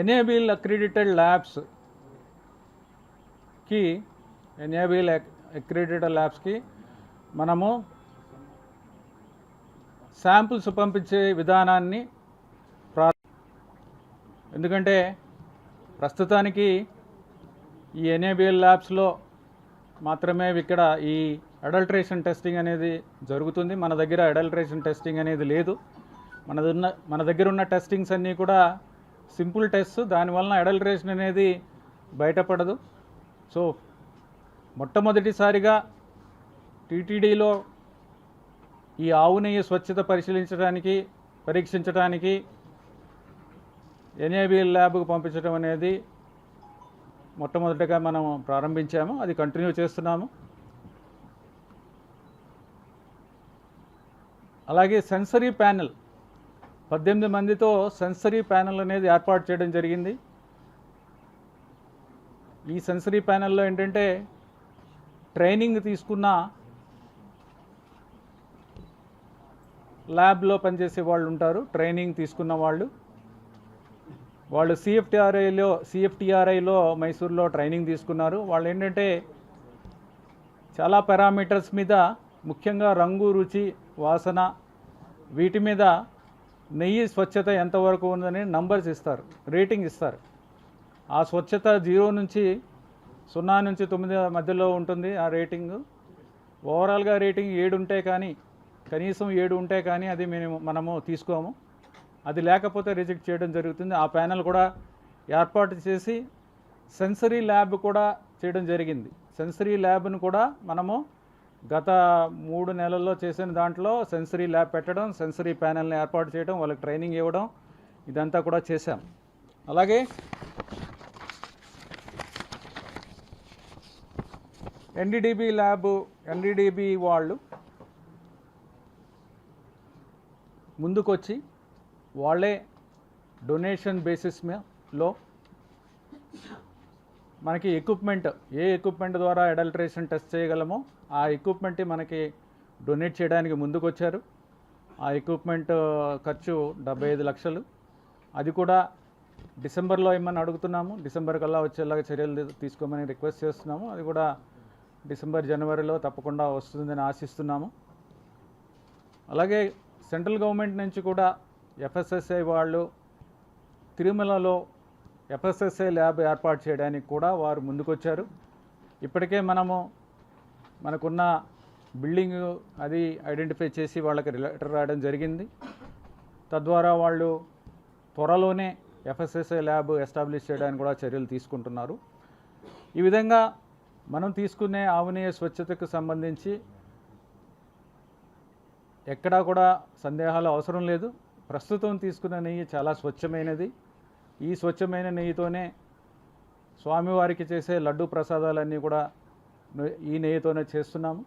ఎనేబిల్ accredited ల్యాబ్స్కి ఎనేబిల్ accredited ల్యాబ్స్కి మనము samples పంపించే విధానాన్ని ప్రా ఎందుకంటే ప్రస్తుతానికి ఈ ఎనేబిఎల్ ల్యాబ్స్లో మాత్రమే ఇక్కడ ఈ అడల్ట్రేషన్ టెస్టింగ్ అనేది జరుగుతుంది. మన దగ్గర అడల్ట్రేషన్ టెస్టింగ్ అనేది లేదు. మన ఉన్న మన దగ్గర ఉన్న టెస్టింగ్స్ అన్నీ కూడా సింపుల్ టెస్ట్ దానివలన అడల్టరేషన్ అనేది బయటపడదు. సో మొట్టమొదటిసారిగా టీటీడీలో ఈ ఆవు నెయ్యి స్వచ్ఛత పరిశీలించడానికి పరీక్షించడానికి ఎన్ఏబిఎల్ ల్యాబ్కు పంపించడం అనేది మొట్టమొదటిగా మనం ప్రారంభించాము. అది కంటిన్యూ చేస్తున్నాము. అలాగే సెన్సరీ ప్యానెల్ పద్దెనిమిది మందితో సెన్సరీ ప్యానెల్ అనేది ఏర్పాటు చేయడం జరిగింది. ఈ సెన్సరీ ప్యానెల్లో ఏంటంటే ట్రైనింగ్ తీసుకున్న ల్యాబ్లో పనిచేసే వాళ్ళు ఉంటారు ట్రైనింగ్ తీసుకున్న వాళ్ళు. వాళ్ళు సిఎఫ్టీఆర్ఐలో సిఎఫ్టీఆర్ఐలో మైసూర్లో ట్రైనింగ్ తీసుకున్నారు. వాళ్ళు ఏంటంటే చాలా పారామీటర్స్ మీద ముఖ్యంగా రంగు రుచి వాసన వీటి మీద నెయ్యి స్వచ్ఛత ఎంతవరకు ఉందని నంబర్స్ ఇస్తారు రేటింగ్ ఇస్తారు. ఆ స్వచ్ఛత జీరో నుంచి సున్నా నుంచి తొమ్మిది మధ్యలో ఉంటుంది ఆ రేటింగ్ ఓవరాల్గా రేటింగ్ ఏడు ఉంటే కానీ కనీసం ఏడు ఉంటే కానీ అది మేము మనము తీసుకోము. అది లేకపోతే రిజెక్ట్ చేయడం జరుగుతుంది. ఆ ప్యానెల్ కూడా ఏర్పాటు చేసి సెన్సరీ ల్యాబ్ కూడా చేయడం జరిగింది. సెన్సరీ ల్యాబ్ను కూడా మనము గత మూడు నెలల్లో చేసిన దాంట్లో సెన్సరీ ల్యాబ్ పెట్టడం సెన్సరీ ప్యానెల్ని ఏర్పాటు చేయడం వాళ్ళకి ట్రైనింగ్ ఇవ్వడం ఇదంతా కూడా చేశాం. అలాగే ఎన్డీడీబీ ల్యాబ్ ఎన్డీడీబీ వాళ్ళు ముందుకొచ్చి వాళ్ళే డొనేషన్ బేసిస్లో మనకి ఎక్విప్మెంట్ ఏ ఎక్విప్మెంట్ ద్వారా అడల్ట్రేషన్ టెస్ట్ చేయగలమో ఆ ఎక్విప్మెంట్ మనకి డొనేట్ చేయడానికి ముందుకొచ్చారు. ఆ ఎక్విప్మెంట్ ఖర్చు డెబ్బై ఐదు లక్షలు. అది కూడా డిసెంబర్లో ఏమని అడుగుతున్నాము? డిసెంబర్ కల్లా వచ్చేలాగా చర్యలు తీసుకోమని రిక్వెస్ట్ చేస్తున్నాము. అది కూడా డిసెంబర్ జనవరిలో తప్పకుండా వస్తుందని ఆశిస్తున్నాము. అలాగే సెంట్రల్ గవర్నమెంట్ నుంచి కూడా ఎఫ్ఎస్ఎస్ఐ వాళ్ళు తిరుమలలో ఎఫ్ఎస్ఎస్ఐ ల్యాబ్ ఏర్పాటు చేయడానికి కూడా వారు ముందుకొచ్చారు. ఇప్పటికే మనము మనకున్న బిల్డింగ్ అది ఐడెంటిఫై చేసి వాళ్ళకి లెటర్ రాయడం జరిగింది. తద్వారా వాళ్ళు త్వరలోనే ఎఫ్ఎస్ఎస్ఐ ల్యాబ్ ఎస్టాబ్లిష్ చేయడానికి కూడా చర్యలు తీసుకుంటున్నారు. ఈ విధంగా మనం తీసుకునే ఆవునేయ స్వచ్ఛతకు సంబంధించి ఎక్కడా కూడా సందేహాలు అవసరం లేదు. ప్రస్తుతం తీసుకున్న నెయ్యి చాలా స్వచ్ఛమైనది. ఈ స్వచ్ఛమైన నెయ్యితోనే స్వామివారికి చేసే లడ్డు ప్రసాదాలన్నీ కూడా ఈ నెయ్యితోనే చేస్తున్నాము.